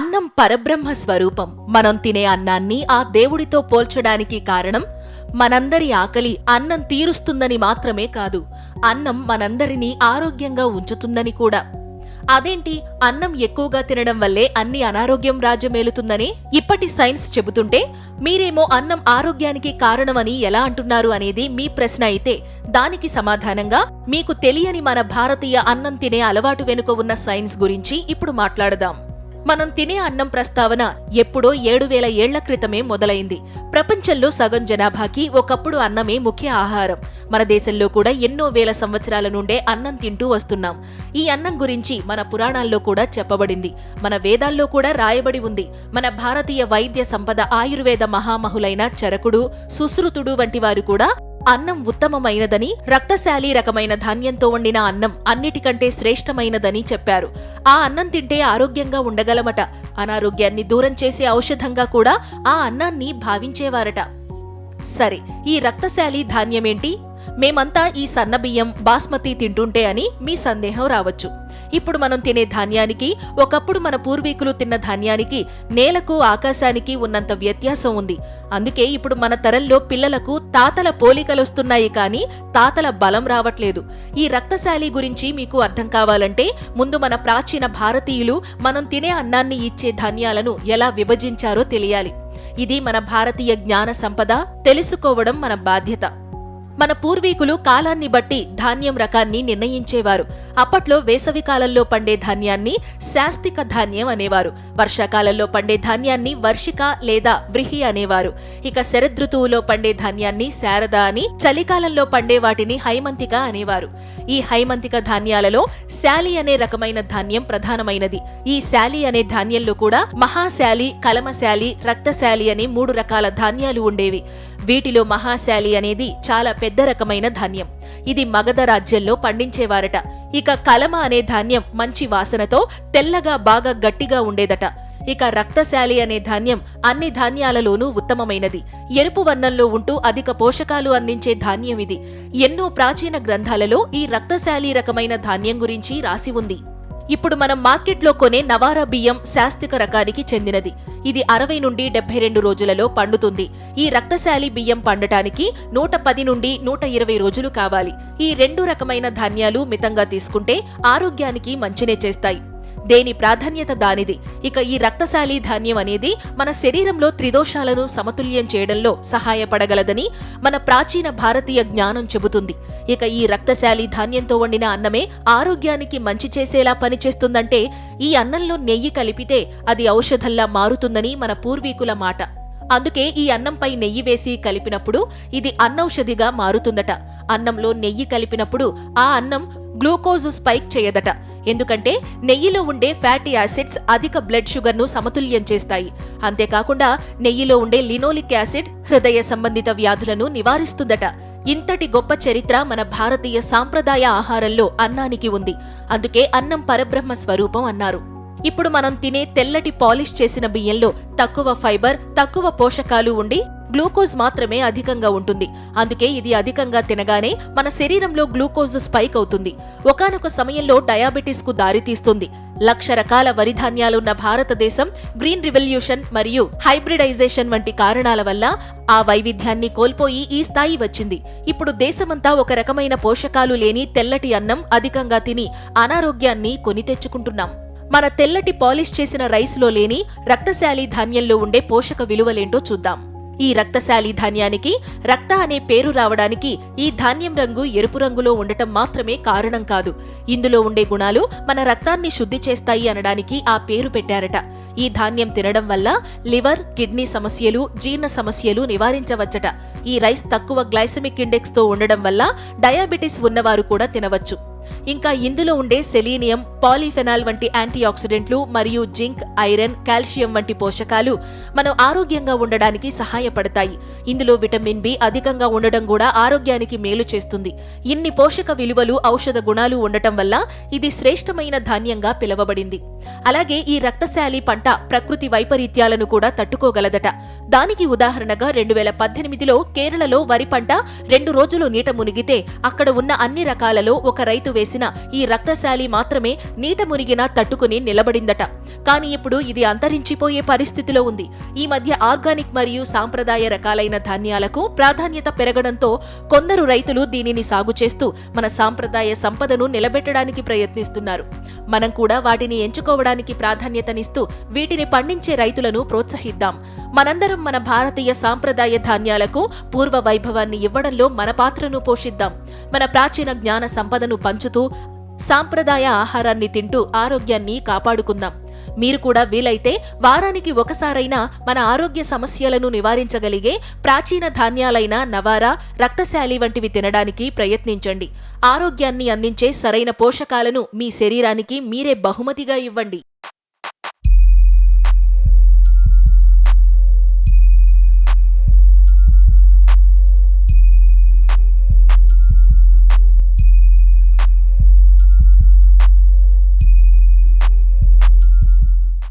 అన్నం పరబ్రహ్మ స్వరూపం. మనం తినే అన్నాన్ని ఆ దేవుడితో పోల్చడానికి కారణం మనందరి ఆకలి అన్నం తీరుస్తుందని మాత్రమే కాదు అన్నం మనందరినీ ఆరోగ్యంగా ఉంచుతుందని కూడా. అదేంటి అన్నం ఎక్కువగా తినడం వల్లే అన్ని అనారోగ్యం రాజ్యమేలుతుందని? ఇప్పటి సైన్స్ చెబుతుంటే మీరేమో అన్నం ఆరోగ్యానికి కారణమని ఎలా అంటున్నారు అనేది మీ ప్రశ్న అయితే దానికి సమాధానంగా మీకు తెలియని మన భారతీయ అన్నం తినే అలవాటు వెనుక ఉన్న సైన్స్ గురించి ఇప్పుడు మాట్లాడదాం. మనం తినే అన్నం ప్రస్తావన ఎప్పుడో ఏడు వేల ఏళ్ళ క్రితమే మొదలైంది. ప్రపంచంలో సగం జనాభాకి ఒకప్పుడు అన్నమే ముఖ్య ఆహారం. మన దేశంలో కూడా ఎన్నో వేల సంవత్సరాల నుండే అన్నం తింటూ వస్తున్నాం. ఈ అన్నం గురించి మన పురాణాల్లో కూడా చెప్పబడింది. మన వేదాల్లో కూడా రాయబడి ఉంది. మన భారతీయ వైద్య సంపద ఆయుర్వేద మహామహులైన చరకుడు సుశ్రుతుడు వంటి వారు కూడా అన్నం ఉత్తమమైనదని రక్తశాలి రకమైన ధాన్యంతో వండిన అన్నం అన్నిటికంటే శ్రేష్టమైనదని చెప్పారు. ఆ అన్నం తింటే ఆరోగ్యంగా ఉండగలమట. అనారోగ్యాన్ని దూరం చేసే ఔషధంగా కూడా ఆ అన్నాన్ని భావించేవారట. సరే ఈ రక్తశాలి ధాన్యమేంటి? మేమంతా ఈ సన్నబియ్యం బాస్మతి తింటుంటే అని మీ సందేహం రావచ్చు. ఇప్పుడు మనం తినే ధాన్యానికి ఒకప్పుడు మన పూర్వీకులు తిన్న ధాన్యానికి నేలకు ఆకాశానికి ఉన్నంత వ్యత్యాసం ఉంది. అందుకే ఇప్పుడు మన తరంలో పిల్లలకు తాతల పోలికలొస్తున్నాయి కానీ తాతల బలం రావట్లేదు. ఈ రక్తశాలి గురించి మీకు అర్థం కావాలంటే ముందు మన ప్రాచీన భారతీయులు మనం తినే అన్నాన్ని ఇచ్చే ధాన్యాలను ఎలా విభజించారో తెలియాలి. ఇది మన భారతీయ జ్ఞాన సంపద తెలుసుకోవడం మన బాధ్యత. మన పూర్వీకులు కాలాన్ని బట్టి ధాన్యం రకాన్ని నిర్ణయించేవారు. అప్పట్లో వేసవి కాలంలో పండే ధాన్యాన్ని శాస్తిక ధాన్యం అనేవారు. వర్షాకాలంలో పండే ధాన్యాన్ని వర్షిక లేదా వ్రిహి అనేవారు. ఇక శరదృతువులో పండే ధాన్యాన్ని శారద అని చలికాలంలో పండే వాటిని హైమంతిక అనేవారు. ఈ హైమంతిక ధాన్యాలలో శాలి అనే రకమైన ధాన్యం ప్రధానమైనది. ఈ శాలి అనే ధాన్యంలో కూడా మహాశాలి కలమశాలి రక్తశాలి అనే మూడు రకాల ధాన్యాలు ఉండేవి. వీటిలో మహాశాలి అనేది చాలా పెద్ద పెద్ద రకమైన ధాన్యం. ఇది మగధ రాజ్యంలో పండించేవారట. ఇక కలమ అనే ధాన్యం మంచి వాసనతో తెల్లగా బాగా గట్టిగా ఉండేదట. ఇక రక్తశాలి అనే ధాన్యం అన్ని ధాన్యాలలోనూ ఉత్తమమైనది. ఎరుపు వర్ణంలో ఉంటూ అధిక పోషకాలు అందించే ధాన్యం ఇది. ఎన్నో ప్రాచీన గ్రంథాలలో ఈ రక్తశాలి రకమైన ధాన్యం గురించి రాసి ఉంది. ఇప్పుడు మనం మార్కెట్లో కొనే నవారా బియ్యం శాస్తిక రకానికి చెందినది. ఇది అరవై నుండి డెబ్బై రెండు రోజులలో పండుతుంది. ఈ రక్తశాలి బియ్యం పండటానికి నూట పది నుండి నూట ఇరవై రోజులు కావాలి. ఈ రెండు రకమైన ధాన్యాలు మితంగా తీసుకుంటే ఆరోగ్యానికి మంచినే చేస్తాయి. దేని ప్రాధాన్యత దానిది? ఇక ఈ రక్తశాలి ధాన్యం అనేది మన శరీరంలో త్రిదోషాలను సమతుల్యం చేయడంలో సహాయపడగలదని మన ప్రాచీన భారతీయ జ్ఞానం చెబుతుంది. ఇక ఈ రక్తశాలి ధాన్యంతో వండిన అన్నమే ఆరోగ్యానికి మంచి చేసేలా పనిచేస్తుందంటే ఈ అన్నంలో నెయ్యి కలిపితే అది ఔషధంలా మారుతుందని మన పూర్వీకుల మాట. అందుకే ఈ అన్నంపై నెయ్యి వేసి కలిపినప్పుడు ఇది అన్నౌషధిగా మారుతుందట. అన్నంలో నెయ్యి కలిపినప్పుడు ఆ అన్నం గ్లూకోజ్ స్పైక్ చేయదట. ఎందుకంటే నెయ్యిలో ఉండే ఫ్యాటీ యాసిడ్స్ అధిక బ్లడ్ షుగర్ను సమతుల్యం చేస్తాయి. అంతేకాకుండా నెయ్యిలో ఉండే లినోలిక్ యాసిడ్ హృదయ సంబంధిత వ్యాధులను నివారిస్తుందట. ఇంతటి గొప్ప చరిత్ర మన భారతీయ సాంప్రదాయ ఆహారంలో అన్నానికి ఉంది. అందుకే అన్నం పరబ్రహ్మ స్వరూపం అన్నారు. ఇప్పుడు మనం తినే తెల్లటి పాలిష్ చేసిన బియ్యంలో తక్కువ ఫైబర్ తక్కువ పోషకాలు ఉండి గ్లూకోజ్ మాత్రమే అధికంగా ఉంటుంది. అందుకే ఇది అధికంగా తినగానే మన శరీరంలో గ్లూకోజ్ స్పైక్ అవుతుంది. ఒకానొక సమయంలో డయాబెటీస్కు దారితీస్తుంది లక్ష రకాల వరిధాన్యాలున్న భారతదేశం గ్రీన్ రివల్యూషన్ మరియు హైబ్రిడైజేషన్ వంటి కారణాల వల్ల ఆ వైవిధ్యాన్ని కోల్పోయి ఈ స్థాయి వచ్చింది. ఇప్పుడు దేశమంతా ఒక రకమైన పోషకాలు లేని తెల్లటి అన్నం అధికంగా తిని అనారోగ్యాన్ని కొని తెచ్చుకుంటున్నాం. మన తెల్లటి పాలిష్ చేసిన రైస్లో లేని రక్తశాలి ధాన్యంలో ఉండే పోషక విలువలేంటో చూద్దాం. ఈ రక్తశాలి ధాన్యానికి రక్త అనే పేరు రావడానికి ఈ ధాన్యం రంగు ఎరుపు రంగులో ఉండటం మాత్రమే కారణం కాదు. ఇందులో ఉండే గుణాలు మన రక్తాన్ని శుద్ధి చేస్తాయి అనడానికి ఆ పేరు పెట్టారట. ఈ ధాన్యం తినడం వల్ల లివర్ కిడ్నీ సమస్యలు జీర్ణ సమస్యలు నివారించవచ్చట. ఈ రైస్ తక్కువ గ్లైసమిక్ ఇండెక్స్తో ఉండడం వల్ల డయాబెటిస్ ఉన్నవారు కూడా తినవచ్చు. ఇంకా ఇందులో ఉండే సెలీనియం పాలిఫెనాల్ వంటి యాంటీ ఆక్సిడెంట్లు మరియు జింక్ ఐరన్ కాల్షియం వంటి పోషకాలు మనం ఆరోగ్యంగా ఉండడానికి సహాయపడతాయి. ఇందులో విటమిన్ బి అధికంగా ఉండడం కూడా ఆరోగ్యానికి మేలు చేస్తుంది. ఇన్ని పోషక విలువలు ఔషధ గుణాలు ఉండటం వల్ల ఇది శ్రేష్టమైన ధాన్యంగా పిలువబడింది. అలాగే ఈ రక్తశాలి పంట ప్రకృతి వైపరీత్యాలను కూడా తట్టుకోగలదట. దానికి ఉదాహరణగా రెండు వేల పద్దెనిమిదిలో కేరళలో వరి పంట రెండు రోజులు నీట మునిగితే అక్కడ ఉన్న అన్ని రకాలలో ఒక రైతు వేసిన ఈ రక్తశాలి మాత్రమే నీట మునిగినా తట్టుకుని నిలబడిందట. కానీ ఇప్పుడు ఇది అంతరించిపోయే పరిస్థితిలో ఉంది. ఈ మధ్య ఆర్గానిక్ మరియు సాంప్రదాయ రకాలైన ధాన్యాలకు ప్రాధాన్యత పెరగడంతో కొందరు రైతులు దీనిని సాగు చేస్తూ మన సాంప్రదాయ సంపదను నిలబెట్టడానికి ప్రయత్నిస్తున్నారు. మనం కూడా వాటిని ఎంచుకోవడానికి ప్రాధాన్యతనిస్తూ వీటిని పండించే రైతులను ప్రోత్సహిద్దాం. మనందరం మన భారతీయ సాంప్రదాయ ధాన్యాలకు పూర్వ వైభవాన్ని ఇవ్వడంలో మన పాత్రను పోషిద్దాం. మన ప్రాచీన జ్ఞాన సంపదను పంచుతూ సాంప్రదాయ ఆహారాన్ని తింటూ ఆరోగ్యాన్ని కాపాడుకుందాం. మీరు కూడా వీలైతే వారానికి ఒకసారైనా మన ఆరోగ్య సమస్యలను నివారించగలిగే ప్రాచీన ధాన్యాలైన నవారా రక్తశాలి వంటివి తినడానికి ప్రయత్నించండి. ఆరోగ్యాన్ని అందించే సరైన పోషకాలను మీ శరీరానికి మీరే బహుమతిగా ఇవ్వండి.